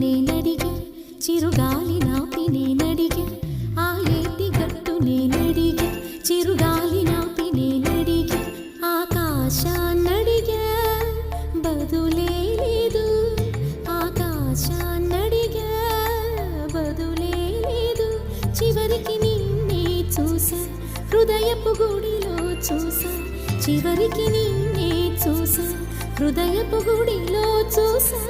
నేనడిగా చిరుగాలి నాపి నేనడిగా ఆ ఏటి గట్టు నేనడిగా చిరుగాలి నాపి నేనడిగా ఆకాశాన్నడిగా బదులే లేదు ఆకాశాన్నడిగా బదులే లేదు చివరికి నిన్నే చూసా హృదయపు గుడిలో చూసా చివరికి నిన్నే చూసా హృదయపు గుడిలో చూసా.